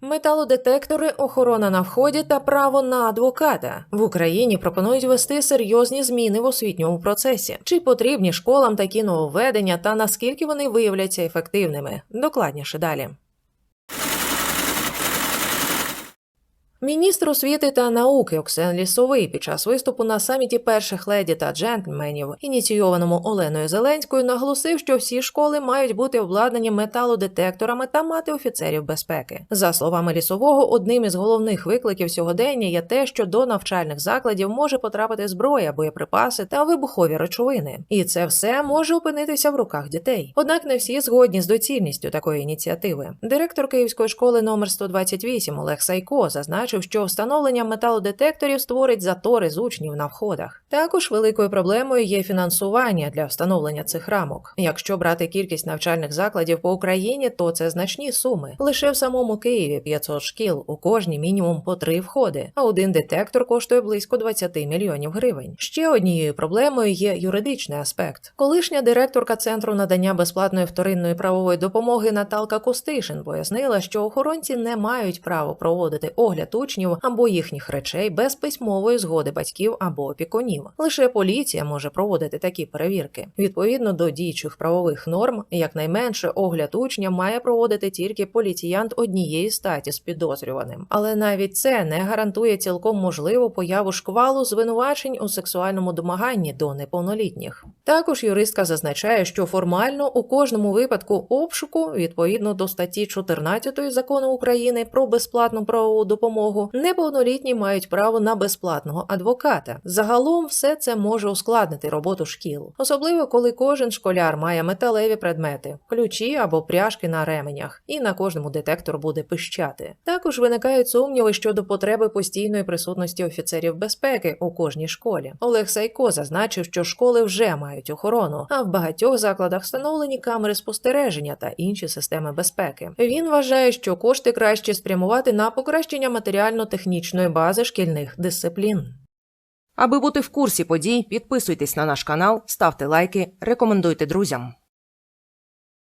Металодетектори, охорона на вході та право на адвоката в Україні пропонують вести серйозні зміни в освітньому процесі. Чи потрібні школам такі нововведення та наскільки вони виявляться ефективними? Докладніше далі. Міністр освіти та науки Оксен Лісовий під час виступу на саміті перших леді та джентльменів, ініційованому Оленою Зеленською, наголосив, що всі школи мають бути обладнані металодетекторами та мати офіцерів безпеки. За словами лісового, одним із головних викликів сьогодення є те, що до навчальних закладів може потрапити зброя, боєприпаси та вибухові речовини, і це все може опинитися в руках дітей. Однак не всі згодні з доцільністю такої ініціативи. Директор Київської школи номер 128 Олег Сайко зазначив, що встановлення металодетекторів створить затори з учнів на входах. Також великою проблемою є фінансування для встановлення цих рамок. Якщо брати кількість навчальних закладів по Україні, то це значні суми. Лише в самому Києві 500 шкіл, у кожній мінімум по три входи, а один детектор коштує близько 20 мільйонів гривень. Ще однією проблемою є юридичний аспект. Колишня директорка центру надання безплатної вторинної правової допомоги Наталка Костишин пояснила, що охоронці не мають права проводити огляд учнів або їхніх речей без письмової згоди батьків або опікунів. Лише поліція може проводити такі перевірки. Відповідно до діючих правових норм, якнайменше огляд учня має проводити тільки поліціянт однієї статі з підозрюваним. Але навіть це не гарантує цілком можливу появу шквалу звинувачень у сексуальному домаганні до неповнолітніх. Також юристка зазначає, що формально у кожному випадку обшуку, відповідно до статті 14 закону України про безплатну правову допомогу, неповнолітні мають право на безплатного адвоката. Загалом все це може ускладнити роботу шкіл, особливо коли кожен школяр має металеві предмети, ключі або пряжки на ременях, і на кожному детектор буде пищати. Також виникають сумніви щодо потреби постійної присутності офіцерів безпеки у кожній школі. Олег Сайко зазначив, що школи вже мають охорону, а в багатьох закладах встановлені камери спостереження та інші системи безпеки. Він вважає, що кошти краще спрямувати на покращення матеріально-технічної бази шкільних дисциплін. Аби бути в курсі подій, підписуйтесь на наш канал, ставте лайки, рекомендуйте друзям.